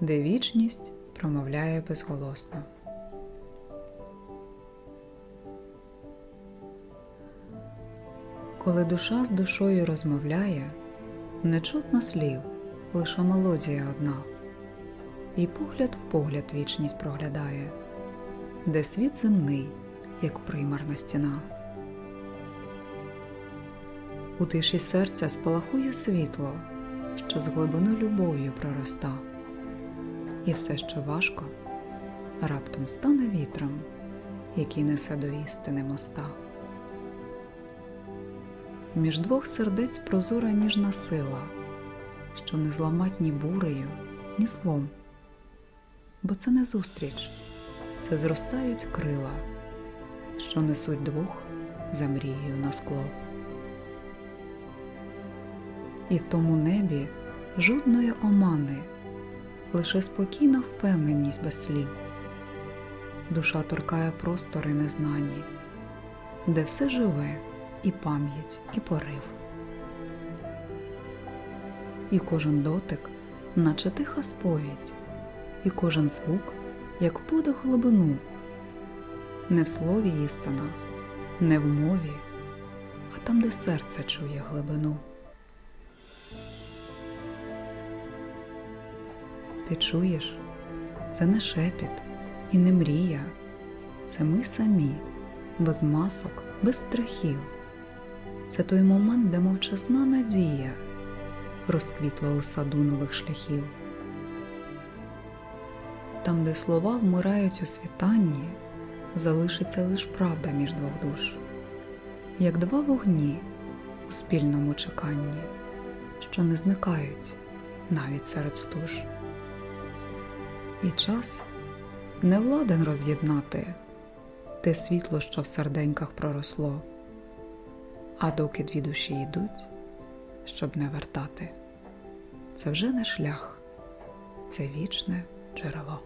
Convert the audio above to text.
де вічність промовляє безголосно. Коли душа з душою розмовляє, не чутно слів, лише мелодія одна, і погляд в погляд вічність проглядає, де світ земний, як примарна стіна. У тиші серця спалахує світло, що з глибини любов'ю пророста, і все, що важко, раптом стане вітром, який несе до істини моста. Між двох сердець прозора ніжна сила, що не зламать ні бурею, ні злом. Бо це не зустріч, це зростають крила, що несуть двох за мрією на скло. І в тому небі жодної омани, лише спокійна впевненість без слів. Душа торкає простори незнані, де все живе і пам'ять, і порив. І кожен дотик, наче тиха сповідь, і кожен звук, як подих глибину, не в слові істина, не в мові, а там, де серце чує глибину. Ти чуєш, це не шепіт і не мрія, це ми самі, без масок, без страхів. Це той момент, де мовчазна надія розквітла у саду нових шляхів. Там, де слова вмирають у світанні, залишиться лиш правда між двох душ, як два вогні у спільному чеканні, що не зникають навіть серед стуж. І час не владен роз'єднати те світло, що в серденьках проросло, а доки дві душі йдуть, щоб не вертати, це вже не шлях, це вічне джерело.